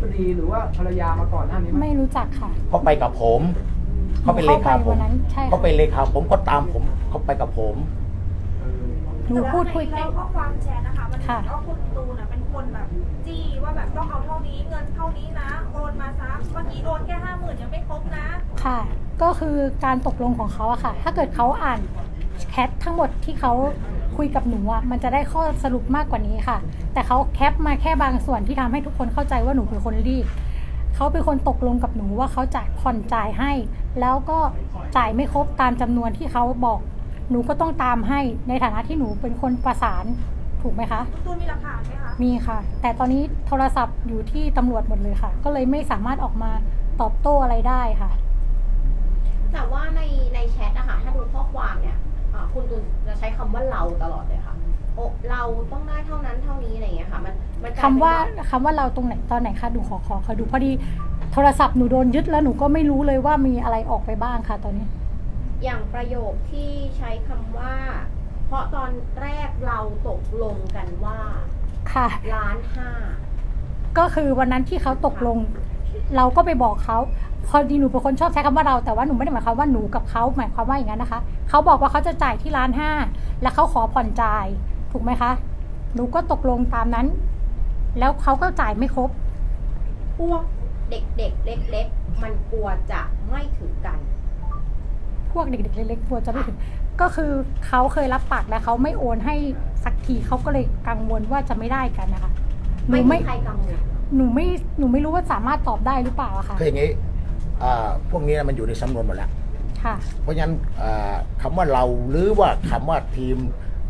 บดีหรือว่าภรรยามาก่อนหน้านี้ไหมไม่รู้จักค่ะเขาไปกับผม เขาเป็นเลเข้าไปขาผมวันนั้นใช่เขาค่ะเป็นเลขาผมก็ตามผมเขาไปกับผมหนูพูดคุย แต่ว่าในข้อความแชทนะคะมันเหมืค่ะอนว่าคุณตูนน่ะเป็นคนแบบจี้ว่าแบบต้องเอาเท่านี้เงินเท่านี้นะโอนมาซะเมื่อกี้โอนแค่ห้าหมื่นยังไม่ครบนะค่ะ ก็คือการตกลงของเขาอะค่ะ ถ้าเกิดเขาอ่านแคปทั้งหมดที่เขา คุยกับหนูอะมันจะได้ข้อสรุปมากกว่านี้ค่ะ แต่เขาแคปมาแค่บางส่วนที่ทำให้ทุกคนเข้าใจว่าหนูเป็นคนรีบเขาเป็นคนตกลงกับหนูว่าเขาจะผ่อนจ่ายให้ แล้วก็จ่ายไม่ครบตามจำนวนที่เขาบอก หนูก็ต้องตามให้ในฐานะที่หนูเป็นคนประสานถูกไหมคะคุณตูนมีหลักฐานไหมคะ มีค่ะ แต่ตอนนี้โทรศัพท์อยู่ที่ตำรวจหมดเลยค่ะ ก็เลยไม่สามารถออกมาตอบโต้อะไรได้ค่ะ แต่ว่าในในแชทนะคะถ้าดูข้อความเนี่ย อ่าคุณตูนจะใช้คำว่าเราตลอดเลยค่ะโอเราต้องได้เท่านั้นเท่านี้อะไรอย่างเงี้ยค่ะ มันมันกลคำยเป็นว่าคำว่าเราตรงไหนตอนไหนคะดูขอขอขอดูพอดีโทรศัพท์หนูโดนยึดแล้วหนูก็ไม่รู้เลยว่ามีอะไรออกไปบ้างค่ะตอนนี้ อย่างประโยคที่ใช้คำว่า เพราะตอนแรกเราตกลงกันว่าค่ะ ล้านห้าก็คือวันนั้นที่เขาตกลง เราก็ไปบอกเขาพอดีหนูเป็นคนชอบใช้คำว่าเราแต่ว่าหนูไม่ได้หมายความว่าหนูกับเขาหมายความว่าอย่างนั้นนะคะเขาบอกว่าเขาจะจ่ายที่ร้านห้าแล้วเขาขอผ่อนจ่ายถูกไหมคะ หนูก็ตกลงตามนั้น แล้วเขาก็จ่ายไม่ครบพวกเด็กๆเล็กๆมันกลัวจะไม่ถึงกัน พวกเด็กๆเล็กๆกลัวจะไม่ถึง ก็คือเขาเคยรับปากแล้วเขาไม่โอนให้สักทีเขาก็เลยกังวลว่าจะไม่ได้กันนะคะหนูไม่ไม่มีใครกังวล หนูไม่หนูไม่รู้ว่าสามารถตอบได้หรือเปล่าอะค่ะ คืออย่างนี้อ่าพวกนี้มันอยู่ในสำนวนหมดแล้ว ค่ะ เพราะฉะนั้นอ่าคำว่าเราหรือว่าคำว่าทีม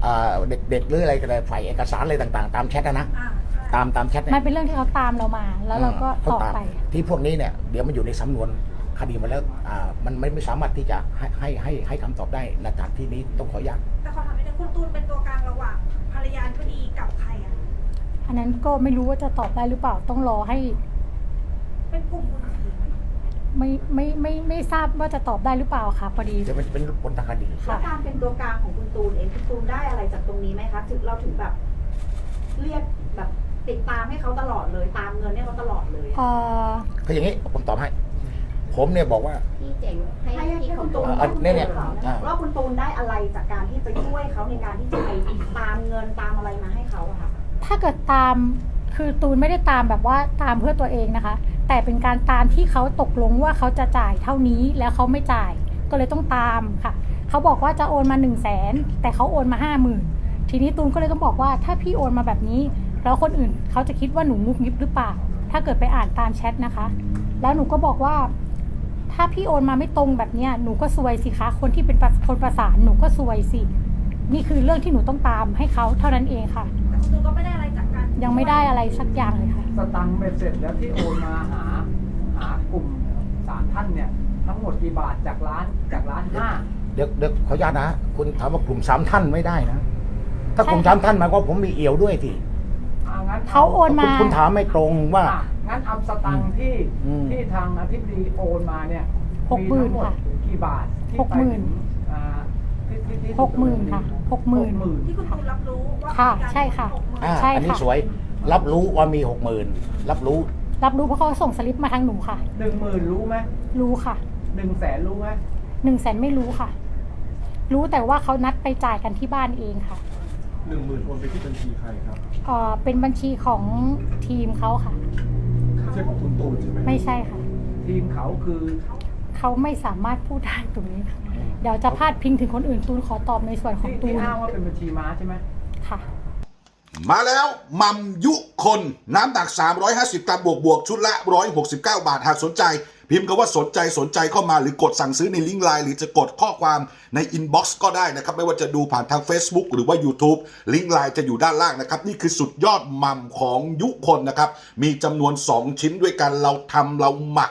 อ่าเด็กๆหรืออะไรก็ได้ฝ่ายเอกสารอะไรต่างๆ ตามแชทนะนะอ่าใช่ตามตามแชทมันเนี่ยเป็นเรื่องที่เขาตามเรามา แล้วเราก็เขาตอบตามไปที่พวกนี้เนี่ยเดี๋ยวมันอยู่ในสำนวนคดีมาแล้วอ่ามันไม่ไม่สามารถที่จะให้ให้ให้ให้คำตอบได้ในฐานที่นี้ต้องขออนุญาตแต่ขอถามนิดนึงคุณตูนเป็นตัวกลางระหว่างภรรยาคดีกับใคร อะอันนั้นก็ไม่รู้ว่าจะตอบได้หรือเปล่าต้องรอให้ เป็นกลุ่มคนอื่นไม่ไม่ไม่ไม่ทราบว่าจะตอบได้หรือเปล่าค่ะพอดีเดี๋ยวมันจะเป็นผลทางคดีค่ะแล้วการเป็นตัวกลางของคุณตูนเองคุณตูนได้อะไรจากตรงนี้ไหมคะถึงเราถึงแบบ เรียกแบบติดตามให้เขาตลอดเลย ตามเงินให้เขาตลอดเลยเอ่อคืออย่างนี้ผมตอบให้ ผมเนี่ยบอกว่า พี่เจ๋งให้ให้ให้พี่ให้เขาคุณตตูกนอ่าเนี่ยเนี่ยอ่าว่าคุณตูนได้อะไรจากการที่ไปช่วยเขาในการที่จะไปตามเงินตามอะไรมาให้เขาอะค่ะ ถ้าเกิดตามคือตูนไม่ได้ตามแบบว่าตามเพื่อตัวเองนะคะ แต่เป็นการตามที่เขาตกลงว่าเขาจะจ่ายเท่านี้แล้วเขาไม่จ่าย ก็เลยต้องตามค่ะ เขาบอกว่าจะโอนมา1นึ่งแสนแต่เขาโอนมาห้าหมื่นทีนี้ตูนก็เลยต้องบอกว่าถ้าพี่โอนมาแบบนี้ แล้วคนอื่นเขาจะคิดว่าหนูงุบงิบหรือเปล่า ถ้าเกิดไปอ่านตามแชทนะคะ แล้วหนูก็บอกว่า ถ้าพี่โอนมาไม่ตรงแบบเนี้ยหนูก็ซวยสิคะคนที่เป็นคนประสานหนูก็ซวยสินี่คือเรื่องที่หนูต้องตามให้เขาเท่านั้นเองค่ะ ก็ไม่ได้อะไรจากการยังไม่ได้อะไรสักอย่างเลยค่ะ สตังค์เบ็ดเสร็จแล้วที่โอนมาหาหากลุ่มสามท่านเนี่ย ทั้งหมดกี่บาทจากร้านจากร้านห้าเดี๋ยวเดี๋ยวขออนุญาตนะ คุณถามว่ากลุ่มสามท่านไม่ได้นะ ถ้าใช่กลุ่มสามท่านหมายความว่าผมมีเอี่ยวด้วยทีอ่งั้นเขาโอนมาคุณคุณถามไม่ตรงว่า อะงั้นเอาสตังค์ที่อืม ที่ทางอธิบดีโอนมาเนี่ยหกหมื่นทั้งดค่ะกี่บาทที่หกหมื่น ไปถึงอ่าที่ที่ที่ หกหมื่นค่ะหกหมื่นหกหมื่นที่คุณตูนรับรู้ว่าค่ะมีการใช่ค่ะ หกหมื่นอ่าใช่อันนี้ค่ะสวย รับรู้ว่ามีหกหมื่นรับรู้รับรู้เพราะเขาส่งสลิปมาทางหนูค่ะ หนึ่งหมื่นรู้ไหมรู้ค่ะหนึ่งแสนรู้ไหมหนึ่งแสนไม่รู้ค่ะ รู้แต่ว่าเขานัดไปจ่ายกันที่บ้านเองค่ะหนึ่งหมื่นโอนไปที่บัญชีใครครับเอ่อเป็นบัญชีของทีมเขาค่ะ ไม่ใช่ของคุณตูนใช่ไหมไม่ใช่ค่ะ ทีมเขาคือ เขาไม่สามารถพูดได้ตรงนี้ค่ะเดี๋ยวจะพาดพิงถึงคนอื่นตูนขอตอบในส่วนของที่ตูที่นอ้างว่าเป็นบัญชีม้าใช่ไหม ค่ะ มาแล้วมัมยุคนน้ำหนัก 350 กรัมบวกบวกชุดละ 169 บาท หากสนใจ พิมพ์คำว่าสนใจสนใจเข้ามาหรือกดสั่งซื้อในลิงก์ไลน์หรือจะกดข้อความในอินบ็อกซ์ก็ได้นะครับ ไม่ว่าจะดูผ่านทาง Facebook หรือว่า YouTube ลิงก์ไลน์จะอยู่ด้านล่างนะครับ นี่คือสุดยอดมัมของยุคนนะครับ มีจำนวน 2 ชิ้นด้วยกันเราทำเราหมัก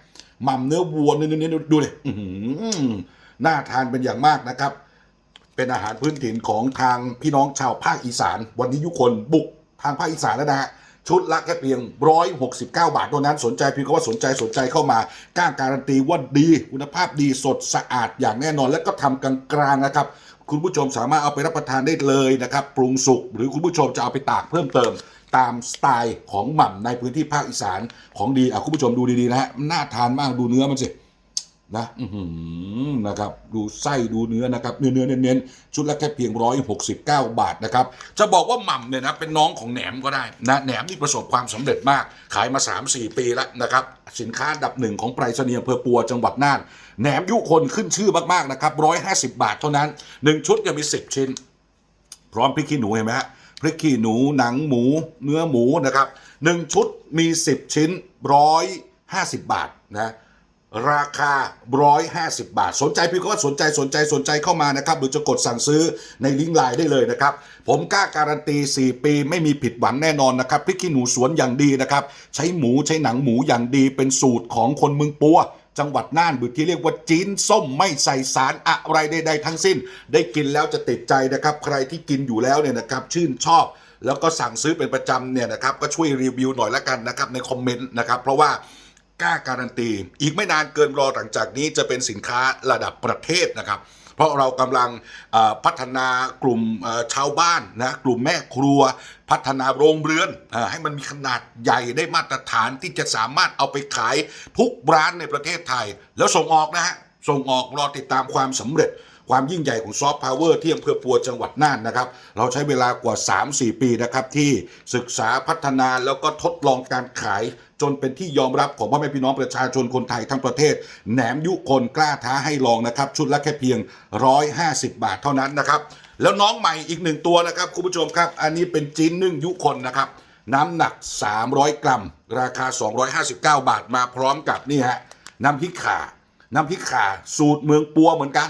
หม่ำเนื้อวัวเนื้อเนื้อดูเลยน่าทานเป็นอย่างมากนะครับ เป็นอาหารพื้นถิ่นของทางพี่น้องชาวภาคอีสาน วันนี้ยุคนบุกทางภาคอีสานแล้วนะฮะชุดละแค่เพียง 169 บาทเท่านั้นสนใจเพียงก็ว่าสนใจสนใจเข้ามากล้าการันตีว่าดีคุณภาพดีสดสะอาดอย่างแน่นอน และก็ทำกลางๆนะครับ คุณผู้ชมสามารถเอาไปรับประทานได้เลยนะครับ ปรุงสุกหรือคุณผู้ชมจะเอาไปตากเพิ่มเติม ตามสไตล์ของหม่ำในพื้นที่ภาคอีสานของดีอะคุณผู้ชมดูดีๆนะฮะน่าทานมากดูเนื้อมันสินะอือนะครับดูไส้ดูเนื้อนะครับเนื้อเนื้อเน้นๆชุดละแค่เพียงร้อยหกสิบเก้าบาทนะครับจะบอกว่าหม่ำเนี่ยนะเป็นน้องของแหนมก็ได้นะแหนมนี่ประสบความสำเร็จมาก ขายมา 3-4 ปีแล้วนะครับสินค้าดับหนึ่งของไปรษณีย์อำเภอปัวจังหวัดน่านแหนมยุคนขึ้นชื่อมากๆนะครับร้อยห้าสิบบาทเท่านั้นหนึ่งชุดจะมีสิบชิ้น พร้อมพริกขี้หนูเห็นไหมฮะ พริกขี้หนูหนังหมู เนื้อหมูนะครับหนึ่งชุดมี 10 ชิ้นร้อยห้าสิบบาทนะราคาร้อยห้าสิบบาท สนใจพี่ก็ว่าสนใจสนใจสนใจเข้ามานะครับหรือจะกดสั่งซื้อในลิงก์ไลน์ได้เลยนะครับ ผมกล้าการันตี 4 ปีไม่มีผิดหวังแน่นอนนะครับพริกขี้หนูสวนอย่างดีนะครับ ใช้หมูใช้หนังหมูอย่างดีเป็นสูตรของคนเมืองปัว จังหวัดน่านหรือที่เรียกว่าจีนส้มไม่ใส่สารอะไรใดๆทั้งสิ้น ได้กินแล้วจะติดใจนะครับ ใครที่กินอยู่แล้วเนี่ยนะครับชื่นชอบแล้วก็สั่งซื้อเป็นประจำเนี่ยนะครับก็ช่วยรีวิวหน่อยละกันนะครับในคอมเมนต์นะครับเพราะว่ากล้าการันตี อีกไม่นานเกินรอหลังจากนี้จะเป็นสินค้าระดับประเทศนะครับ เพราะเรากำลังพัฒนากลุ่มชาวบ้านนะกลุ่มแม่ครัว พัฒนาโรงเรือนให้มันมีขนาดใหญ่ได้มาตรฐานที่จะสามารถเอาไปขายทุกร้านในประเทศไทย แล้วส่งออกนะฮะส่งออกรอติดตามความสำเร็จ ความยิ่งใหญ่ของซอฟต์พาวเวอร์ที่อำเภอปัวจังหวัดน่านนะครับ เราใช้เวลากว่า 3-4 ปีนะครับ ที่ศึกษาพัฒนาแล้วก็ทดลองการขายจนเป็นที่ยอมรับของพ่อแม่พี่น้องประชาชนคนไทยทั้งประเทศ แหนมยุคนกล้าท้าให้ลองนะครับ ชุดละแค่เพียง 150 บาทเท่านั้นนะครับ แล้วน้องใหม่อีกหนึ่งตัวนะครับคุณผู้ชมครับ อันนี้เป็นจีนนึ่งยุคนนะครับ น้ำหนัก 300 กรัม ราคา 259 บาทมาพร้อมกับนี่ฮะน้ำพริกข่าน้ำพริกข่าสูตรเมืองปัวเหมือนกัน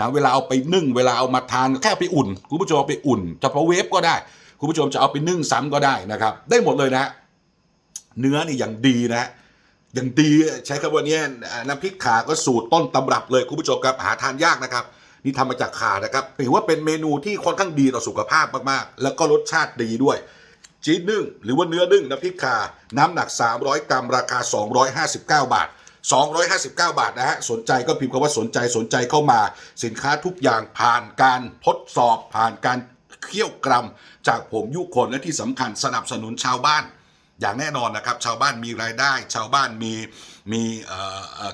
นะเวลาเอาไปนึ่ง เวลาเอามาทานแค่ไปอุ่น คุณผู้ชมเอาไปอุ่นจะเพาะเวฟก็ได้ คุณผู้ชมจะเอาไปนึ่งซ้ำก็ได้นะครับ ได้หมดเลยนะ เนื้อนี่อย่างดีนะฮะอย่างดีใช้คำว่านี้น้ำพริกขาก็สูตรต้นตำรับเลยคุณผู้ชมครับหาทานยากนะครับนี่ทำมาจากขานะครับถือว่าเป็นเมนูที่ค่อนข้างดีต่อสุขภาพมากๆ แล้วก็รสชาติดีด้วยจีนนึ่งหรือว่าเนื้อนึ่งน้ำพริกขาน้ำหนัก 300 กรัมราคา 259 บาท 259 บาทนะฮะ สนใจก็พิมพ์คำว่าสนใจสนใจเข้ามา สินค้าทุกอย่างผ่านการทดสอบผ่านการเคี่ยวกรัมจากผมยุคนและที่สำคัญสนับสนุนชาวบ้าน อย่างแน่นอนนะครับ ชาวบ้านมีรายได้ ชาวบ้านมี มี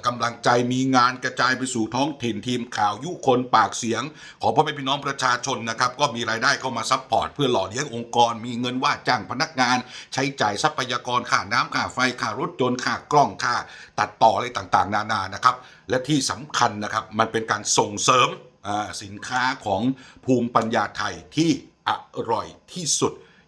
กำลังใจมีงานกระจายไปสู่ท้องถิ่นทีมข่าวยุคนปากเสียง ของพ่อแม่พี่น้องประชาชนนะครับก็มีรายได้เข้ามาซัพพอร์ตเพื่อหล่อเลี้ยงองค์กร มีเงินว่าจ้างพนักงาน ใช้จ่ายทรัพยากรค่าน้ำค่าไฟค่ารถยนต์ค่ากล้องค่าตัดต่ออะไรต่างๆ นานานะครับและที่สำคัญนะครับมันเป็นการส่งเสริมสินค้าของภูมิปัญญาไทยที่อร่อยที่สุด